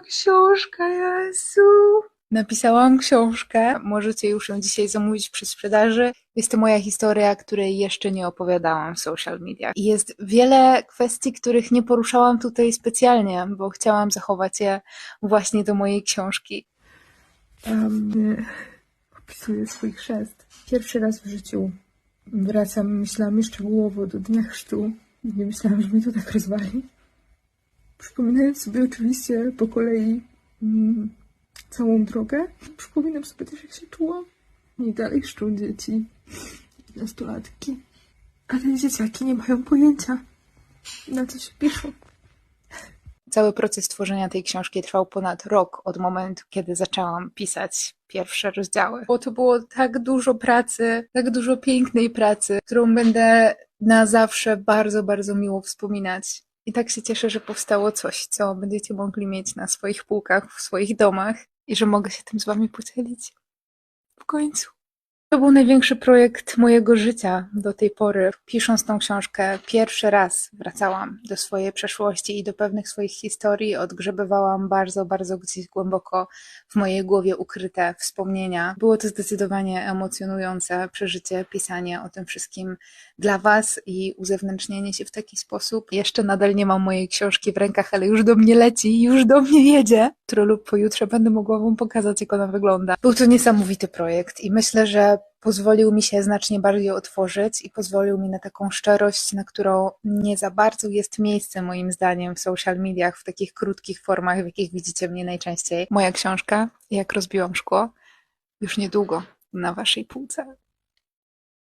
książka, Jezu. Napisałam książkę, możecie już ją dzisiaj zamówić przy sprzedaży. Jest to moja historia, której jeszcze nie opowiadałam w social mediach. Jest wiele kwestii, których nie poruszałam tutaj specjalnie, bo chciałam zachować je właśnie do mojej książki. Y, opisuję swój chrzest. Pierwszy raz w życiu wracam myślami szczegółowo do dnia chrztu. Nie myślałam, że mnie to tak rozwali. Przypominając sobie oczywiście po kolei mm, całą drogę. Przypominam sobie też, jak się czułam. I dalej chrzczą dzieci, nastolatki. Ale dzieciaki nie mają pojęcia, na co się piszą. Cały proces tworzenia tej książki trwał ponad rok od momentu, kiedy zaczęłam pisać pierwsze rozdziały. Bo to było tak dużo pracy, tak dużo pięknej pracy, którą będę na zawsze bardzo, bardzo miło wspominać. I tak się cieszę, że powstało coś, co będziecie mogli mieć na swoich półkach, w swoich domach i że mogę się tym z wami podzielić. W końcu. To był największy projekt mojego życia do tej pory. Pisząc tą książkę, pierwszy raz wracałam do swojej przeszłości i do pewnych swoich historii. Odgrzebywałam bardzo, bardzo gdzieś głęboko w mojej głowie ukryte wspomnienia. Było to zdecydowanie emocjonujące przeżycie, pisanie o tym wszystkim dla Was i uzewnętrznienie się w taki sposób. Jeszcze nadal nie mam mojej książki w rękach, ale już do mnie leci, już do mnie jedzie. Jutro lub pojutrze będę mogła Wam pokazać, jak ona wygląda. Był to niesamowity projekt i myślę, że pozwolił mi się znacznie bardziej otworzyć i pozwolił mi na taką szczerość, na którą nie za bardzo jest miejsce moim zdaniem w social mediach, w takich krótkich formach, w jakich widzicie mnie najczęściej. Moja książka, Jak rozbiłam szkło, już niedługo na Waszej półce.